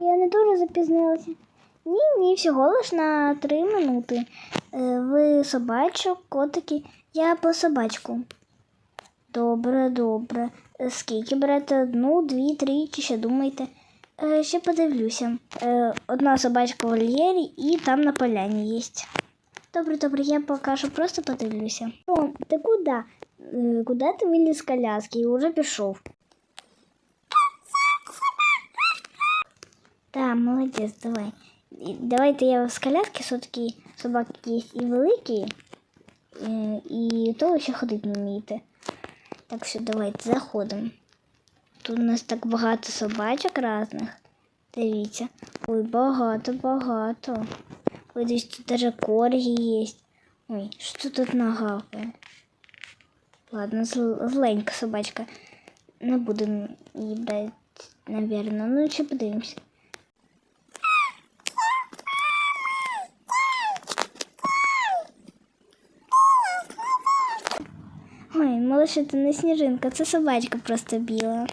Я не дуже запізнилася. Ні, ні, всього лиш на три минути. Е, Ви собачок, котики, я по собачку. Добре, добре. Е, Скільки берете? Одну, дві, три, чи ще думаєте? Е, ще подивлюся. Одна собачка в вольєрі і там на поляні є. Добре, добре, я поки що просто подивлюся. О, ти куди? Куди ти виліз з коляски і вже пішов? Так, молодець, давай. І Давайте я з коляски все-таки собаки є і великі, і то ще ходити не вмієте. Так що давайте заходимо. Тут у нас так багато собачок різних. Дивіться. Ой, багато, багато. Ой, десь тут даже корги є. Ой, що тут нагавкає? Ладно, зл- зленька собачка. Не будемо її брати, навірно. Ну, ще подивимося. Ой, малыш, це не сніжинка, це собачка просто біла.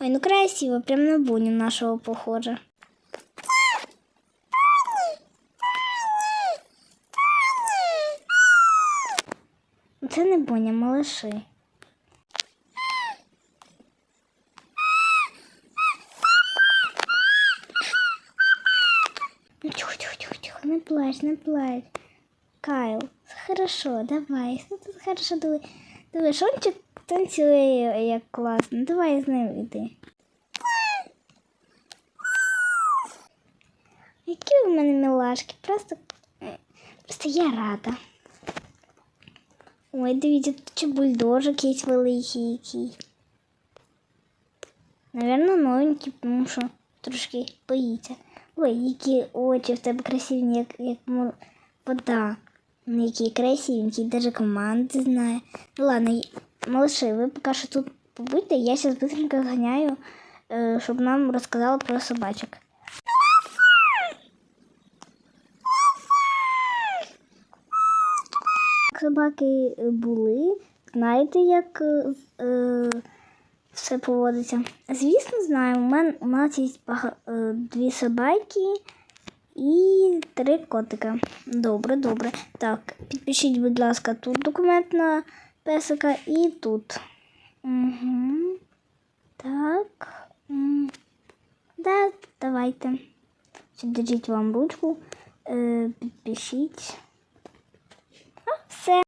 Ой, ну красиво, прям на буню нашого похоже. Це не буня, малыши. Ну, тихо, тихо, тихо, тихо, не плачь, не плачь. Кайл, хорошо, давай. Все тут хорошо, давай. Давай, Шончик танцює як класно. Давай з ним іди. Які ви в мене милашки, просто, просто я рада. Ой, дивіться, тут ще бульдожик є великий який. Наверно, новенький, тому що трошки боїться. Ой, які очі в тебе красиві, як, як мо- вода. Ну, Які красивенькі, даже команди знає. Ну ладно, малыши, ви поки що тут побудьте, я зараз быстренько зганяю, е, щоб нам розказали про собачок. Собаки були, знаєте, як е, е, все поводиться. Звісно, знаю. У мене у нас є е, дві собаки і три котика. Добре, добре. Так, підпишіть, будь ласка, тут документ на песика і тут. Угу. Так. Да, давайте. Держіть вам ручку. Е, підпишіть.